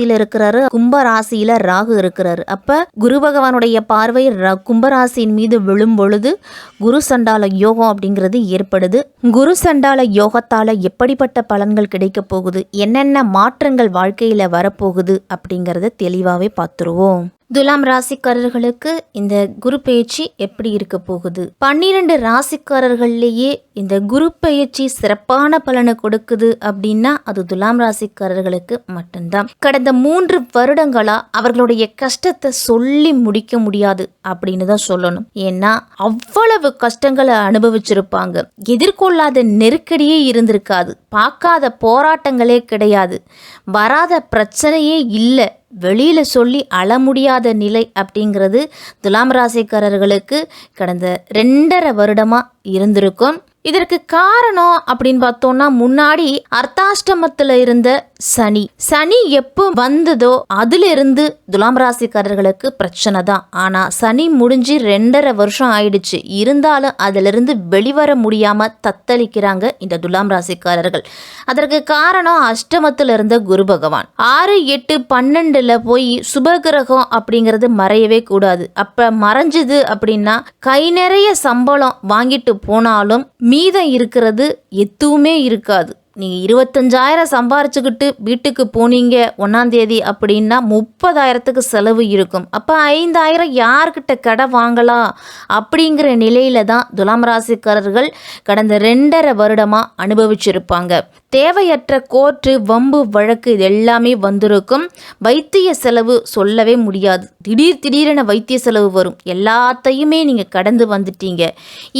ராசியில இருக்கிறாரு. கும்ப ராசியில ராகு இருக்கிறாரு. அப்ப குரு பகவானுடைய பார்வை கும்பராசியின் மீது விழும் பொழுது குரு சண்டால யோகம் அப்படிங்கிறது ஏற்படுது. குரு சண்டால யோகத்தால எப்படிப்பட்ட பலன்கள் கிடைக்க போகுது? என்னென்ன மாற்றங்கள் வாழ்க்கையில வரப்போகுது அப்படிங்கறத தெளிவாகவே பார்த்துருவோம். துலாம் ராசிக்காரர்களுக்கு இந்த குரு பெயர்ச்சி எப்படி இருக்க போகுது? பன்னிரண்டு ராசிக்காரர்கள்லேயே இந்த குரு பெயர்ச்சி சிறப்பான பலனை கொடுக்குது அப்படின்னா அது துலாம் ராசிக்காரர்களுக்கு மட்டும்தான். கடந்த மூன்று வருடங்களா அவர்களுடைய கஷ்டத்தை சொல்லி முடிக்க முடியாது அப்படின்னு தான் சொல்லணும். ஏன்னா அவ்வளவு கஷ்டங்களை அனுபவிச்சிருப்பாங்க. எதிர்கொள்ளாத நெருக்கடியே இருந்திருக்காது. பார்க்காத போராட்டங்களே கிடையாது. வராத பிரச்சனையே இல்லை. வெளியில் சொல்லி அழ முடியாத நிலை அப்படிங்கிறது துலாம் ராசிக்காரர்களுக்கு கடந்த ரெண்டரை வருடமாக இருந்திருக்கும். இதற்கு காரணம் அப்படின்னு பார்த்தோம்னா முன்னாடி அர்த்தாஷ்டமத்துல இருந்த சனி. சனி எப்போ வந்ததோ அதுல இருந்து துலாம் ராசிக்காரர்களுக்கு பிரச்சனை தான். ஆனா சனி முடிஞ்சு ரெண்டரை வருஷம் ஆயிடுச்சு. இருந்தாலும் அதுல இருந்து வெளிவர முடியாம தத்தளிக்கிறாங்க இந்த துலாம் ராசிக்காரர்கள். அதற்கு காரணம் அஷ்டமத்துல இருந்த குரு பகவான். ஆறு எட்டு பன்னெண்டுல போய் சுபகிரகம் அப்படிங்கிறது மறையவே கூடாது. அப்ப மறைஞ்சது அப்படின்னா கை நிறைய சம்பளம் வாங்கிட்டு போனாலும் மீதம் இருக்கிறது எதுவுமே இருக்காது. நீங்கள் இருபத்தஞ்சாயிரம் சம்பாரிச்சுக்கிட்டு வீட்டுக்கு போனீங்க ஒன்றாந்தேதி அப்படின்னா முப்பதாயிரத்துக்கு செலவு இருக்கும். அப்போ ஐந்தாயிரம் யார்கிட்ட கடை வாங்கலாம் அப்படிங்கிற நிலையில தான் துலாம் ராசிக்காரர்கள் கடந்த ரெண்டரை வருடமாக அனுபவிச்சிருப்பாங்க. தேவையற்ற கோர்ட்டு வம்பு வழக்கு இது எல்லாமே வந்திருக்கும். வைத்திய செலவு சொல்லவே முடியாது. திடீர் திடீரென வைத்திய செலவு வரும். எல்லாத்தையுமே நீங்கள் கடந்து வந்துட்டீங்க.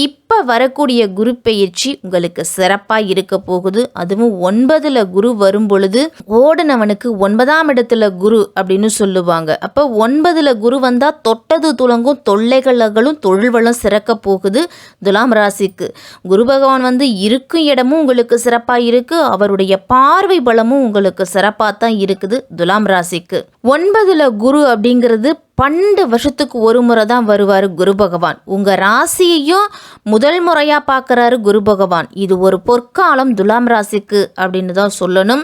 இப்போ வரக்கூடிய குரு பயிற்சி உங்களுக்கு சிறப்பாக இருக்க போகுது. அதுவும் ஒன்பதுல குரு வரும் பொழுது ஓடுனவனுக்கு ஒன்பதாம் இடத்துல குரு அப்படின்னு சொல்லுவாங்க. அப்போ ஒன்பதுல குரு வந்தால் தொட்டது துலங்கும் தொல்லைகளும் தொழில்வளம் சிறக்க போகுது துலாம் ராசிக்கு. குரு பகவான் வந்து இருக்கும் இடமும் உங்களுக்கு சிறப்பாக இருக்கு அவருடைய பார்வை பலமும் உங்களுக்கு சிறப்பாக தான் இருக்குது துலாம் ராசிக்கு. ஒன்பதுல குரு அப்படிங்கிறது பன்னெண்டு வருஷத்துக்கு ஒரு முறை தான் வருவார் குரு பகவான். உங்கள் ராசியையும் முதல் முறையாக பார்க்குறாரு குரு பகவான். இது ஒரு பொற்காலம் துலாம் ராசிக்கு அப்படின்னு தான் சொல்லணும்.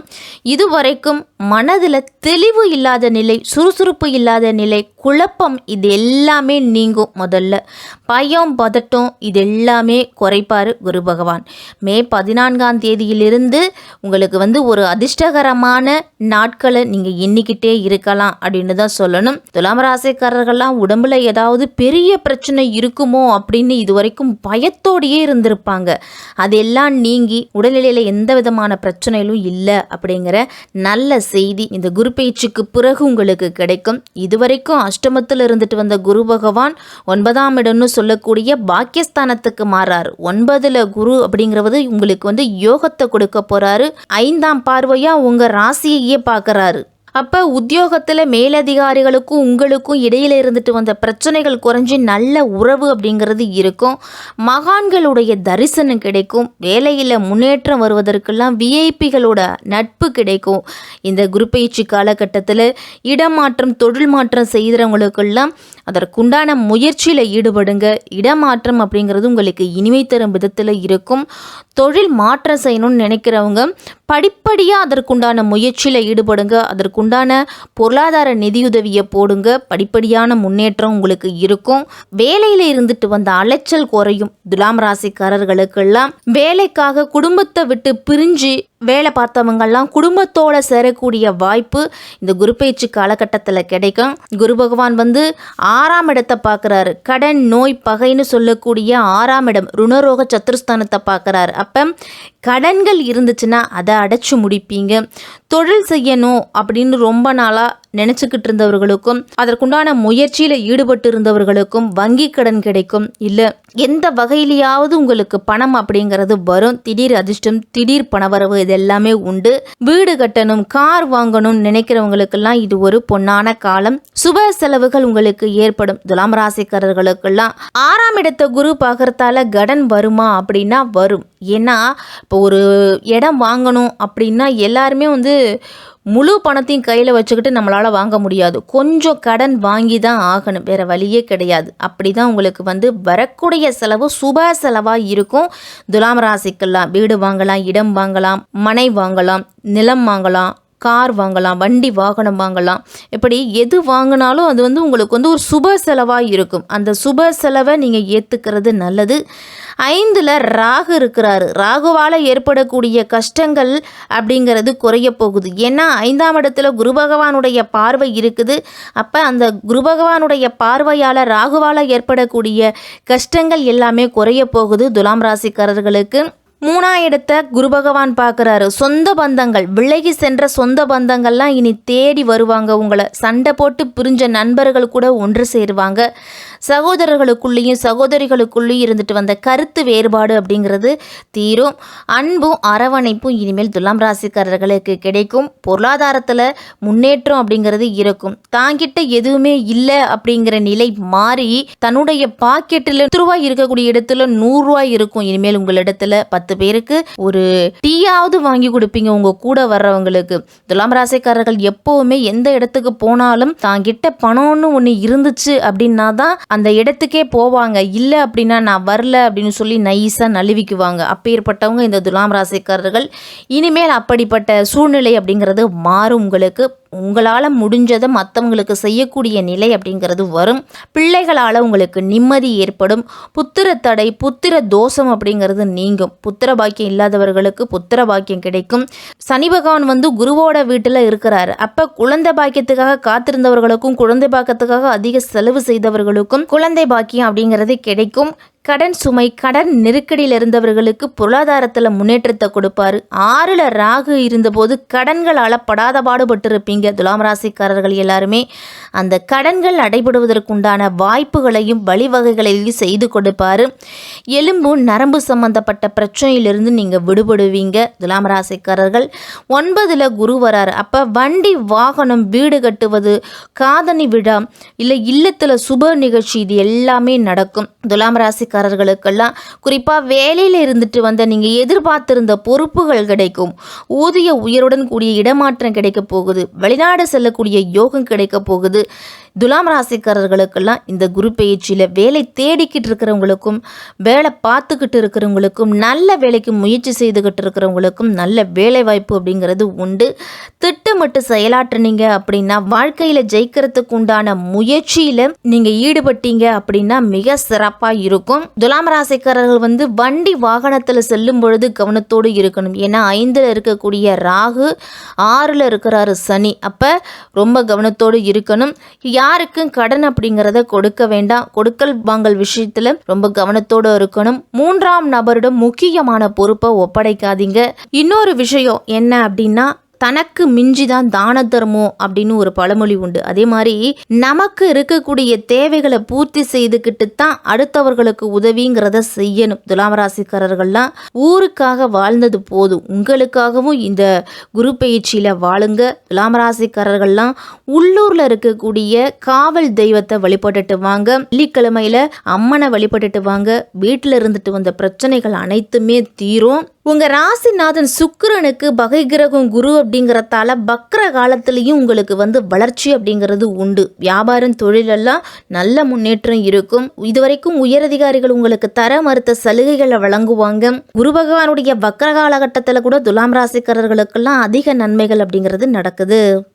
இதுவரைக்கும் மனதில் தெளிவு இல்லாத நிலை சுறுசுறுப்பு இல்லாத நிலை குழப்பம் இது எல்லாமே நீங்கும் முதல்ல. பயம் பதட்டம் இது எல்லாமே குறைப்பார் குரு பகவான். மே பதினான்காம் தேதியிலிருந்து உங்களுக்கு வந்து ஒரு அதிர்ஷ்டகரமான நாட்களை நீங்கள் எண்ணிக்கிட்டே இருக்கலாம் அப்படின்னு தான் சொல்லணும். துலாம் ராசி ராசிக்காரர்கள்லாம் உடம்புல ஏதாவது பெரிய பிரச்சனை இருக்குமோ அப்படின்னு இதுவரைக்கும் பயத்தோடையே இருந்திருப்பாங்க. அதெல்லாம் நீங்கி உடல்நிலையில் எந்த விதமான பிரச்சனைகளும் இல்லை அப்படிங்கிற நல்ல செய்தி இந்த குரு பேச்சுக்கு பிறகு உங்களுக்கு கிடைக்கும். இதுவரைக்கும் அஷ்டமத்தில் இருந்துட்டு வந்த குரு பகவான் ஒன்பதாம் இடம்னு சொல்லக்கூடிய பாக்கியஸ்தானத்துக்கு மாறார். ஒன்பதுல குரு அப்படிங்கிறது உங்களுக்கு வந்து யோகத்தை கொடுக்க போறாரு. ஐந்தாம் பார்வையா உங்க ராசியையே பார்க்கறாரு. அப்போ உத்தியோகத்தில் மேலதிகாரிகளுக்கும் உங்களுக்கும் இடையில இருந்துட்டு வந்த பிரச்சனைகள் குறைஞ்சி நல்ல உறவு அப்படிங்கிறது இருக்கும். மகான்களுடைய தரிசனம் கிடைக்கும். வேலையில் முன்னேற்றம் வருவதற்கெல்லாம் விஐபிகளோட நட்பு கிடைக்கும். இந்த குரு காலகட்டத்தில் இடமாற்றம் தொழில் மாற்றம் செய்கிறவங்களுக்கெல்லாம் அதற்குண்டான முயற்சியில் ஈடுபடுங்க. இடமாற்றம் அப்படிங்கிறது உங்களுக்கு இனிமை தரும் விதத்தில் இருக்கும். தொழில் மாற்றம் செய்யணும்னு நினைக்கிறவங்க படிப்படியாக அதற்குண்டான முயற்சியில் ஈடுபடுங்க. அதற்குண்டான பொருளாதார நிதியுதவியை போடுங்க. படிப்படியான முன்னேற்றம் உங்களுக்கு இருக்கும். வேலையில் இருந்துட்டு வந்த அலைச்சல் குறையும். துலாம் ராசிக்காரர்களுக்கெல்லாம் வேலைக்காக குடும்பத்தை விட்டு பிரிஞ்சு வேலை பார்த்தவங்கள்லாம் குடும்பத்தோடு சேரக்கூடிய வாய்ப்பு இந்த குரு பயிற்சி காலகட்டத்தில் கிடைக்கும். குரு பகவான் வந்து ஆறாம் இடத்தை பார்க்குறாரு. கடன் நோய் பகைன்னு சொல்லக்கூடிய ஆறாம் இடம் ருணரோக சத்துருஸ்தானத்தை பார்க்குறாரு. அப்போ கடன்கள் இருந்துச்சுன்னா அதை அடைச்சி முடிப்பீங்க. தொழில் செய்யணும் அப்படின்னு ரொம்ப நாளாக நினச்சிக்கிட்டு இருந்தவர்களுக்கும் அதற்குண்டான முயற்சியில் ஈடுபட்டு இருந்தவர்களுக்கும் வங்கி கடன் கிடைக்கும். இல்லை எந்த வகையிலையாவது உங்களுக்கு பணம் அப்படிங்கிறது வரும். திடீர் அதிர்ஷ்டம் திடீர் பணவரவு இது எல்லாமே உண்டு. வீடு கட்டணும் கார் வாங்கணும் நினைக்கிறவங்களுக்கெல்லாம் இது ஒரு பொன்னான காலம். சுப செலவுகள் உங்களுக்கு ஏற்படும். துலாம் ராசிக்காரர்களுக்கெல்லாம் ஆறாம் இடத்தை குரு பார்க்கறதால கடன் வருமா அப்படின்னா வரும். ஏன்னா இப்போ ஒரு இடம் வாங்கணும் அப்படின்னா எல்லாருமே வந்து முழு பணத்தையும் கையில் வச்சுக்கிட்டு நம்மளால் வாங்க முடியாது. கொஞ்சம் கடன் வாங்கி தான் ஆகணும். வேறு வழியே கிடையாது. அப்படி தான் உங்களுக்கு வந்து வரக்கூடிய செலவு சுப செலவாக இருக்கும். துலாம் ராசிக்கெல்லாம் வீடு வாங்கலாம் இடம் வாங்கலாம் மனை வாங்கலாம் நிலம் வாங்கலாம். கார் வாங்கலாம் வண்டி வாகனம் வாங்கலாம். இப்படி எது வாங்கினாலும் அது வந்து உங்களுக்கு வந்து ஒரு சுப செலவாக இருக்கும். அந்த சுப செலவை நீங்கள் ஏற்றுக்கிறது நல்லது. ஐந்தில் ராகு இருக்கிறாரு. ராகுவால் ஏற்படக்கூடிய கஷ்டங்கள் அப்படிங்கிறது குறைய போகுது. ஏன்னா ஐந்தாம் இடத்துல குரு பகவானுடைய பார்வை இருக்குது. அப்போ அந்த குரு பகவானுடைய பார்வையால் ராகுவால் ஏற்படக்கூடிய கஷ்டங்கள் எல்லாமே குறைய போகுது துலாம் ராசிக்காரர்களுக்கு. மூணாம் இடத்த குரு பகவான் பார்க்குறாரு. சொந்த பந்தங்கள் விலகி சென்ற சொந்த பந்தங்கள்லாம் இனி தேடி வருவாங்க உங்களை. சண்டை போட்டு பிரிஞ்ச நண்பர்கள் கூட ஒன்று சேருவாங்க. சகோதரர்களுக்குள்ளேயும் சகோதரிகளுக்குள்ளேயும் இருந்துட்டு வந்த கருத்து வேறுபாடு அப்படிங்கிறது தீரும். அன்பும் அரவணைப்பும் இனிமேல் துலாம் ராசிக்காரர்களுக்கு கிடைக்கும். பொருளாதாரத்தில் முன்னேற்றம் அப்படிங்கிறது இருக்கும். தாங்கிட்ட எதுவுமே இல்லை அப்படிங்கிற நிலை மாறி தன்னுடைய பாக்கெட்டில் ரூபாய் இருக்கக்கூடிய இடத்துல நூறுரூவாய் இருக்கும். இனிமேல் உங்களிடத்துல பத்து பேருக்கு ஒரு டீயாவது வாங்கி கொடுப்பீங்க உங்க கூட வர்றவங்களுக்கு. துலாம் ராசிக்காரர்கள் எப்பவுமே எந்த இடத்துக்கு போனாலும் தாங்கிட்ட பணம்னு ஒன்று இருந்துச்சு அப்படின்னா தான் அந்த இடத்துக்கே போவாங்க. இல்லை அப்படின்னா நான் வரல அப்படின்னு சொல்லி நைஸாக நழுவிக்குவாங்க. அப்பேற்பட்டவங்க இந்த துலாம் ராசிக்காரர்கள். இனிமேல் அப்படிப்பட்ட சூழ்நிலை அப்படிங்கிறது மாறும் உங்களுக்கு. உங்களால் முடிஞ்சதை மற்றவங்களுக்கு செய்யக்கூடிய நிலை அப்படிங்கிறது வரும். பிள்ளைகளால் உங்களுக்கு நிம்மதி ஏற்படும். புத்திர தடை புத்திர தோஷம் அப்படிங்கிறது நீங்கும். புத்திர பாக்கியம் இல்லாதவர்களுக்கு புத்திர பாக்கியம் கிடைக்கும். சனி பகவான் வந்து குருவோட வீட்டில் இருக்கிறாரு. அப்போ குழந்தை பாக்கியத்துக்காக காத்திருந்தவர்களுக்கும் குழந்தை பாக்கியத்துக்காக அதிக செலவு செய்தவர்களுக்கும் குழந்தை பாக்கியம் அப்படிங்கிறது கிடைக்கும். கடன் சுமை கடன் நெருக்கடியில் இருந்தவர்களுக்கு பொருளாதாரத்தில் முன்னேற்றத்தை கொடுப்பாரு. ஆறில் ராகு இருந்தபோது கடன்களால் படாத பாடுபட்டிருப்பீங்க. துலாம் ராசிக்காரர்கள் எல்லாருமே அந்த கடன்கள் அடைபடுவதற்குண்டான வாய்ப்புகளையும் வழிவகைகளையும் செய்து கொடுப்பாரு. எலும்பு நரம்பு சம்பந்தப்பட்ட பிரச்சனையிலிருந்து நீங்கள் விடுபடுவீங்க. துலாம் ராசிக்காரர்கள் ஒன்பதில் குரு வராரு. அப்போ வண்டி வாகனம் வீடு கட்டுவது காதணி விழா இல்லை இல்லத்தில் சுப நிகழ்ச்சி இது எல்லாமே நடக்கும். துலாம் வேலைக்காரர்களுக்கெல்லாம் குறிப்பாக வேலையில் இருந்துட்டு வந்த நீங்கள் எதிர்பார்த்திருந்த பொறுப்புகள் கிடைக்கும். ஊதிய உயருடன் கூடிய இடமாற்றம் கிடைக்க போகுது. வெளிநாடு செல்லக்கூடிய யோகம் கிடைக்க போகுது. துலாம் ராசிக்காரர்களுக்கெல்லாம் இந்த குரு பயிற்சியில் வேலை தேடிக்கிட்டு இருக்கிறவங்களுக்கும் வேலை பார்த்துக்கிட்டு இருக்கிறவங்களுக்கும் நல்ல வேலைக்கு முயற்சி செய்துக்கிட்டு இருக்கிறவங்களுக்கும் நல்ல வேலை வாய்ப்பு அப்படிங்கிறது உண்டு. திட்டமிட்டு செயலாற்றுனீங்க அப்படின்னா வாழ்க்கையில் ஜெயிக்கிறதுக்கு உண்டான முயற்சியில் நீங்கள் ஈடுபட்டீங்க அப்படின்னா மிக சிறப்பாக இருக்கும். துலாம் ராசிக்காரர்கள் வந்து வண்டி வாகனத்தில் செல்லும் பொழுது கவனத்தோடு இருக்கணும். ஏன்னா ஐந்தில் இருக்கக்கூடிய ராகு ஆறில் இருக்கிறாரு சனி. அப்போ ரொம்ப கவனத்தோடு இருக்கணும். யாருக்கும் கடன் அப்படிங்கிறத கொடுக்க வேண்டாம். கொடுக்கல் வாங்கல் விஷயத்தில் ரொம்ப கவனத்தோடு இருக்கணும். மூன்றாம் நபரிடம் முக்கியமான பொறுப்பை ஒப்படைக்காதீங்க. இன்னொரு விஷயம் என்ன அப்படின்னா தனக்கு மிஞ்சிதான் தான தர்மம் அப்படின்னு ஒரு பழமொழி உண்டு. அதே மாதிரி நமக்கு இருக்கக்கூடிய தேவைகளை பூர்த்தி செய்துக்கிட்டு தான் அடுத்தவர்களுக்கு உதவிங்கிறத செய்யணும். துலாம் ராசிக்காரர்கள்லாம் ஊருக்காக வாழ்ந்தது போதும். உங்களுக்காகவும் இந்த குரு பயிற்சியில் வாழுங்க. துலாம் ராசிக்காரர்கள்லாம் உள்ளூரில் இருக்கக்கூடிய காவல் தெய்வத்தை வழிபட்டுட்டு வாங்க. வெள்ளிக்கிழமையில் அம்மனை வழிபட்டுட்டு வாங்க. வீட்டில் இருந்துட்டு வந்த பிரச்சனைகள் அனைத்துமே தீரும். உங்கள் ராசிநாதன் சுக்கிரனுக்கு பகை கிரகம் குரு அப்படிங்கிறதால பக்ர காலத்துலேயும் உங்களுக்கு வந்து வளர்ச்சி அப்படிங்கிறது உண்டு. வியாபாரம் தொழிலெல்லாம் நல்ல முன்னேற்றம் இருக்கும். இதுவரைக்கும் உயரதிகாரிகள் உங்களுக்கு தர மறுத்த சலுகைகளை வழங்குவாங்க. குரு பகவானுடைய வக்ர காலகட்டத்தில் கூட துலாம் ராசிக்காரர்களுக்கெல்லாம் அதிக நன்மைகள் அப்படிங்கிறது நடக்குது.